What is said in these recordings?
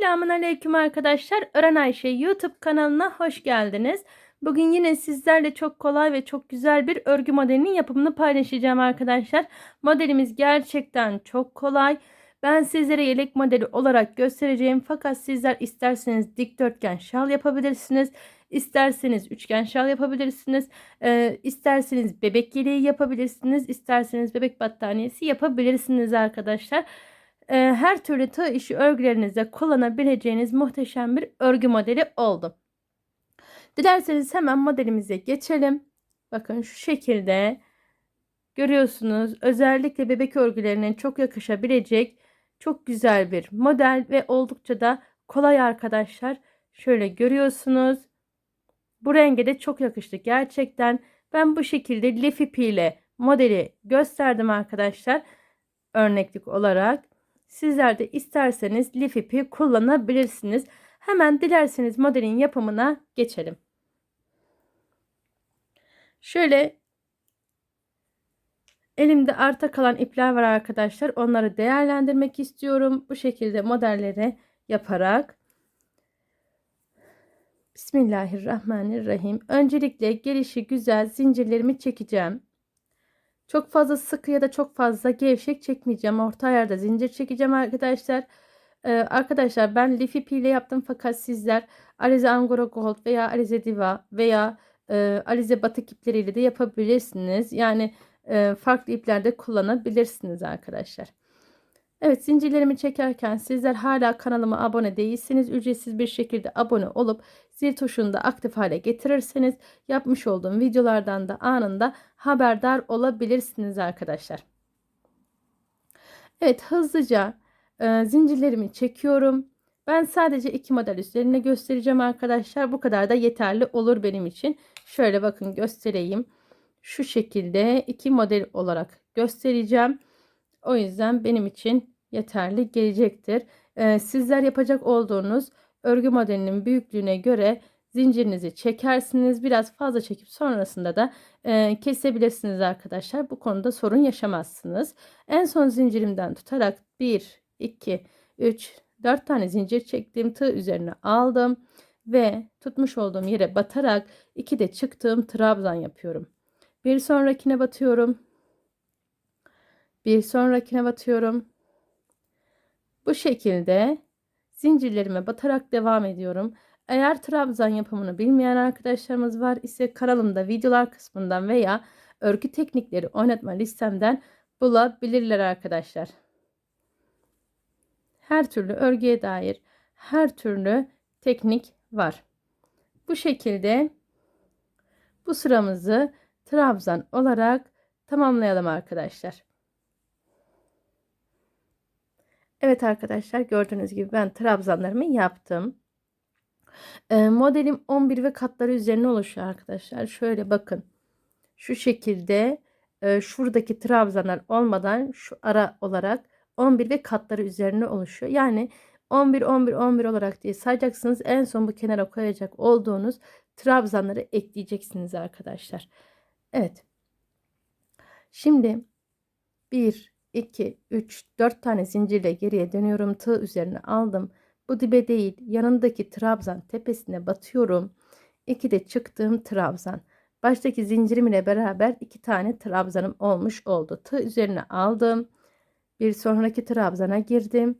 Selamun Aleyküm arkadaşlar. Öğren Ayşe YouTube kanalına hoş geldiniz. Bugün yine sizlerle çok kolay ve çok güzel bir örgü modelinin yapımını paylaşacağım arkadaşlar. Modelimiz gerçekten çok kolay. Ben sizlere yelek modeli olarak göstereceğim. Fakat sizler isterseniz dikdörtgen şal yapabilirsiniz. İsterseniz üçgen şal yapabilirsiniz. Ee, isterseniz bebek yeleği yapabilirsiniz. İsterseniz bebek battaniyesi yapabilirsiniz arkadaşlar. Ee, her türlü tığ işi örgülerinizde kullanabileceğiniz muhteşem bir örgü modeli oldu. Dilerseniz hemen modelimize geçelim. Bakın şu şekilde görüyorsunuz. Özellikle bebek örgülerine çok yakışabilecek çok güzel bir model ve oldukça da kolay arkadaşlar. Şöyle görüyorsunuz. Bu renge de çok yakıştı gerçekten. Ben bu şekilde lif ipiyle modeli gösterdim arkadaşlar. Örneklik olarak. Sizler de isterseniz lif ipi kullanabilirsiniz. Hemen dilerseniz modelin yapımına geçelim. Şöyle elimde arta kalan ipler var arkadaşlar. Onları değerlendirmek istiyorum. Bu şekilde modelleri yaparak. Bismillahirrahmanirrahim. Öncelikle gelişi güzel zincirlerimi çekeceğim. Çok fazla sıkı ya da çok fazla gevşek çekmeyeceğim. Orta ayarda zincir çekeceğim arkadaşlar. Ee, arkadaşlar ben lif ipiyle yaptım fakat sizler Alize Angora Gold veya Alize Diva veya e, Alize batık ipleriyle de yapabilirsiniz. Yani e, farklı iplerde kullanabilirsiniz arkadaşlar. Evet zincirlerimi çekerken sizler hala kanalıma abone değilseniz ücretsiz bir şekilde abone olup zil tuşunu da aktif hale getirirseniz yapmış olduğum videolardan da anında haberdar olabilirsiniz arkadaşlar. Evet hızlıca e, zincirlerimi çekiyorum. Ben sadece iki model üzerine göstereceğim arkadaşlar. Bu kadar da yeterli olur benim için. Şöyle bakın göstereyim. Şu şekilde iki model olarak göstereceğim. O yüzden benim için yeterli gelecektir. Ee, sizler yapacak olduğunuz örgü modelinin büyüklüğüne göre zincirinizi çekersiniz. Biraz fazla çekip sonrasında da e, kesebilirsiniz arkadaşlar. Bu konuda sorun yaşamazsınız. En son zincirimden tutarak 1, 2, 3, 4 tane zincir çektim. Tığ üzerine aldım ve tutmuş olduğum yere batarak 2 de çıktığım trabzan yapıyorum. Bir sonrakine batıyorum. Bir sonrakine batıyorum. Bu şekilde zincirlerime batarak devam ediyorum. Eğer trabzan yapımını bilmeyen arkadaşlarımız var ise kanalımda videolar kısmından veya örgü teknikleri oynatma listemden bulabilirler arkadaşlar. Her türlü örgüye dair her türlü teknik var. Bu şekilde bu sıramızı trabzan olarak tamamlayalım arkadaşlar. Evet arkadaşlar gördüğünüz gibi ben trabzanlarımı yaptım. E, modelim 11 ve katları üzerine oluşuyor arkadaşlar. Şöyle bakın. Şu şekilde e, şuradaki trabzanlar olmadan şu ara olarak 11 ve katları üzerine oluşuyor. Yani 11 11 11 olarak diye sayacaksınız. En son bu kenara koyacak olduğunuz trabzanları ekleyeceksiniz arkadaşlar. Evet. Şimdi 1 2 3 4 tane zincirle geriye dönüyorum. Tığ üzerine aldım. Bu dibe değil yanındaki trabzan tepesine batıyorum. 2 de çıktığım trabzan. Baştaki zincirim ile beraber iki tane trabzanım olmuş oldu. Tığ üzerine aldım. Bir sonraki trabzana girdim.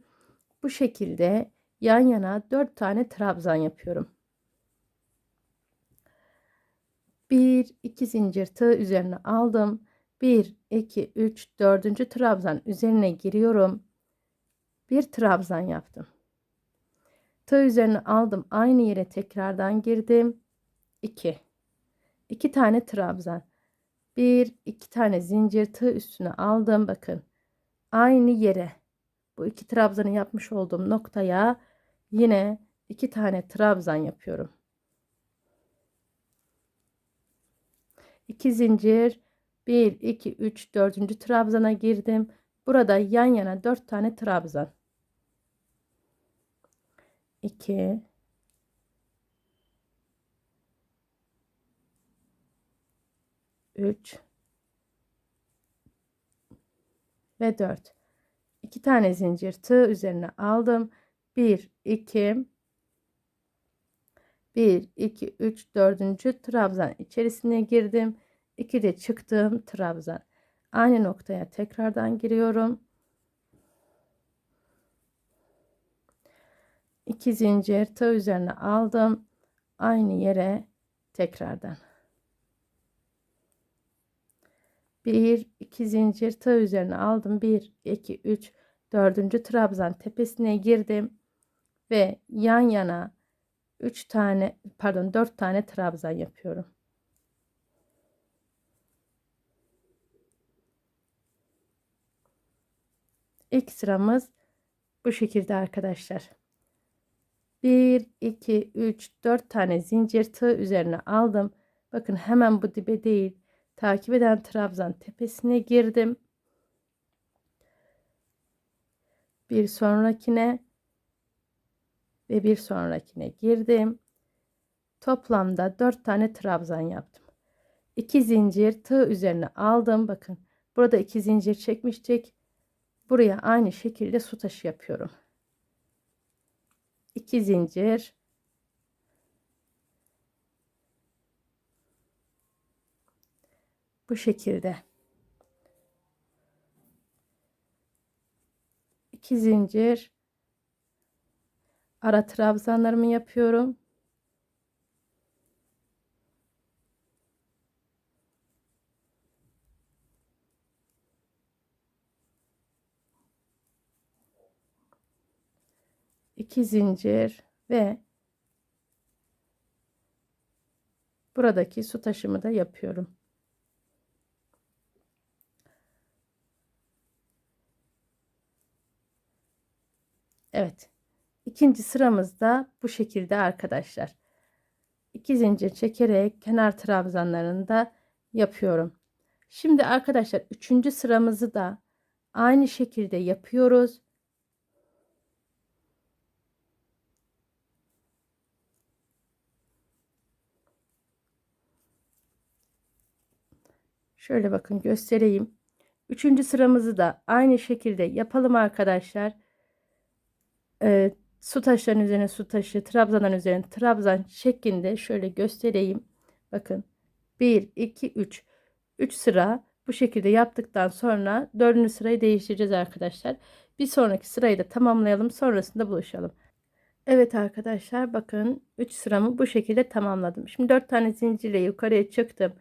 Bu şekilde yan yana 4 tane trabzan yapıyorum. 1 2 zincir tığ üzerine aldım. 1 2 3 4. trabzan üzerine giriyorum. Bir trabzan yaptım. Tığ üzerine aldım. Aynı yere tekrardan girdim. 2 2 tane trabzan. 1 2 tane zincir tığ üstüne aldım. Bakın. Aynı yere bu iki trabzanı yapmış olduğum noktaya yine iki tane trabzan yapıyorum. 2 zincir 1 2 3 4. trabzana girdim. Burada yan yana 4 tane trabzan. 2 3 ve 4. 2 tane zincir tığ üzerine aldım. 1 2 1 2 3 4. trabzan içerisine girdim. 2 de çıktım trabzan. Aynı noktaya tekrardan giriyorum. 2 zincir tığ üzerine aldım. Aynı yere tekrardan. 1 2 zincir tığ üzerine aldım. 1 2 3 4. trabzan tepesine girdim ve yan yana 3 tane pardon 4 tane trabzan yapıyorum. İlk sıramız bu şekilde arkadaşlar. 1 2 3 4 tane zincir tığ üzerine aldım. Bakın hemen bu dibe değil. Takip eden trabzan tepesine girdim. Bir sonrakine ve bir sonrakine girdim. Toplamda 4 tane trabzan yaptım. 2 zincir tığ üzerine aldım. Bakın burada 2 zincir çekmiştik. Buraya aynı şekilde su taşı yapıyorum. 2 zincir bu şekilde 2 zincir ara trabzanlarımı yapıyorum. İki zincir ve buradaki su taşımı da yapıyorum. Evet. İkinci sıramızda bu şekilde arkadaşlar. İki zincir çekerek kenar trabzanlarını da yapıyorum. Şimdi arkadaşlar üçüncü sıramızı da aynı şekilde yapıyoruz. Şöyle bakın göstereyim. Üçüncü sıramızı da aynı şekilde yapalım arkadaşlar. Ee, su taşlarının üzerine su taşı, trabzanların üzerine trabzan şeklinde şöyle göstereyim. Bakın 1, 2, 3. 3 sıra bu şekilde yaptıktan sonra dördüncü sırayı değiştireceğiz arkadaşlar. Bir sonraki sırayı da tamamlayalım. Sonrasında buluşalım. Evet arkadaşlar bakın 3 sıramı bu şekilde tamamladım. Şimdi 4 tane zincirle yukarıya çıktım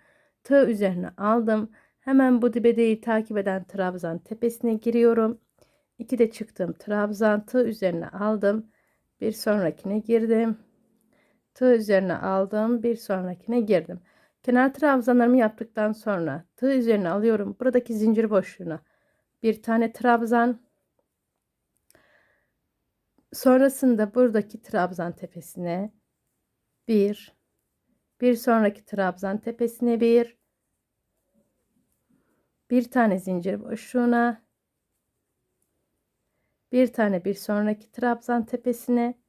tığ üzerine aldım. Hemen bu dibe değil takip eden trabzan tepesine giriyorum. 2 de çıktım. Trabzan tığ üzerine aldım. Bir sonrakine girdim. Tığ üzerine aldım. Bir sonrakine girdim. Kenar trabzanlarımı yaptıktan sonra tığ üzerine alıyorum. Buradaki zincir boşluğuna bir tane trabzan. Sonrasında buradaki trabzan tepesine bir bir sonraki trabzan tepesine bir bir tane zincir boşluğuna bir tane bir sonraki trabzan tepesine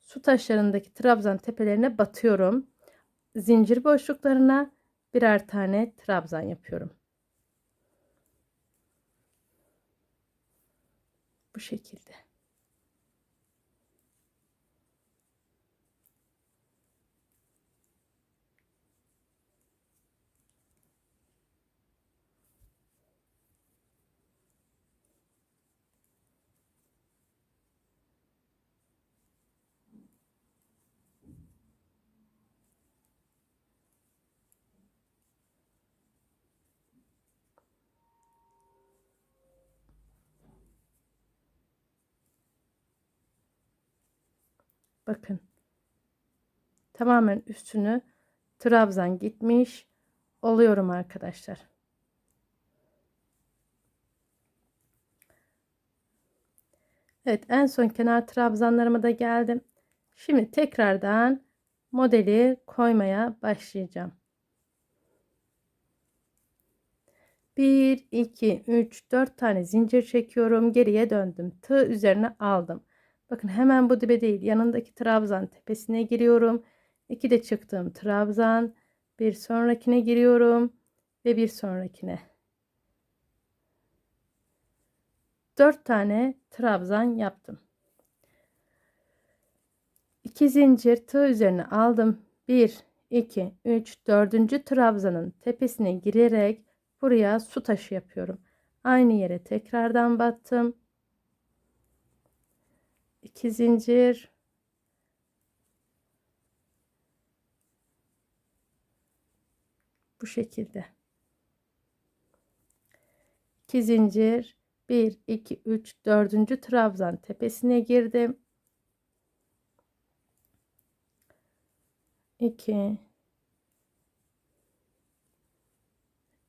su taşlarındaki trabzan tepelerine batıyorum. Zincir boşluklarına birer tane trabzan yapıyorum. Bu şekilde. Bakın. Tamamen üstünü trabzan gitmiş oluyorum arkadaşlar. Evet en son kenar trabzanlarıma da geldim. Şimdi tekrardan modeli koymaya başlayacağım. 1 2 3 4 tane zincir çekiyorum. Geriye döndüm. Tığ üzerine aldım. Bakın hemen bu dibe değil yanındaki trabzan tepesine giriyorum. 2 de çıktığım trabzan bir sonrakine giriyorum ve bir sonrakine. 4 tane trabzan yaptım. 2 zincir tığ üzerine aldım. 1 2 3 4. trabzanın tepesine girerek buraya su taşı yapıyorum. Aynı yere tekrardan battım. 2 zincir bu şekilde. 2 zincir 1 2 3 4. trabzan tepesine girdim. 2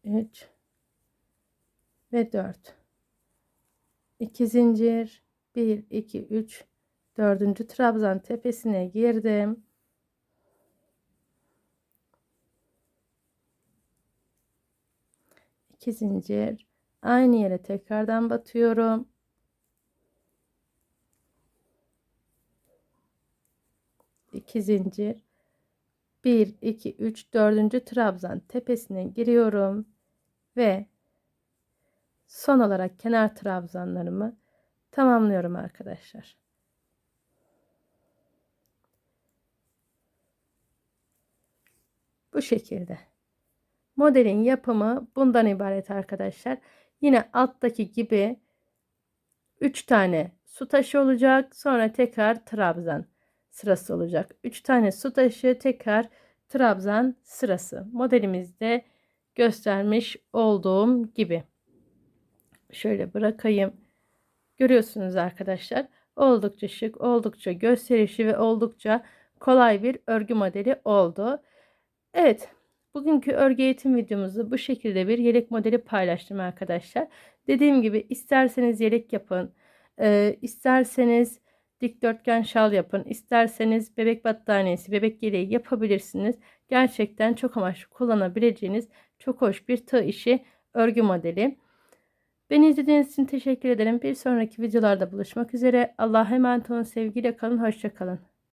3 ve 4 2 zincir 1 2 3 4. trabzan tepesine girdim. 2 zincir aynı yere tekrardan batıyorum. İki zincir 1 2 3 4. trabzan tepesine giriyorum ve son olarak kenar trabzanlarımı tamamlıyorum arkadaşlar. Bu şekilde. Modelin yapımı bundan ibaret arkadaşlar. Yine alttaki gibi 3 tane su taşı olacak. Sonra tekrar trabzan sırası olacak. 3 tane su taşı tekrar trabzan sırası. Modelimizde göstermiş olduğum gibi. Şöyle bırakayım. Görüyorsunuz arkadaşlar. Oldukça şık, oldukça gösterişli ve oldukça kolay bir örgü modeli oldu. Evet, bugünkü örgü eğitim videomuzu bu şekilde bir yelek modeli paylaştım arkadaşlar. Dediğim gibi isterseniz yelek yapın, e, isterseniz dikdörtgen şal yapın, isterseniz bebek battaniyesi, bebek yeleği yapabilirsiniz. Gerçekten çok amaçlı kullanabileceğiniz çok hoş bir tığ işi örgü modeli. Beni izlediğiniz için teşekkür ederim. Bir sonraki videolarda buluşmak üzere. Allah'a emanet olun. Sevgiyle kalın. Hoşçakalın.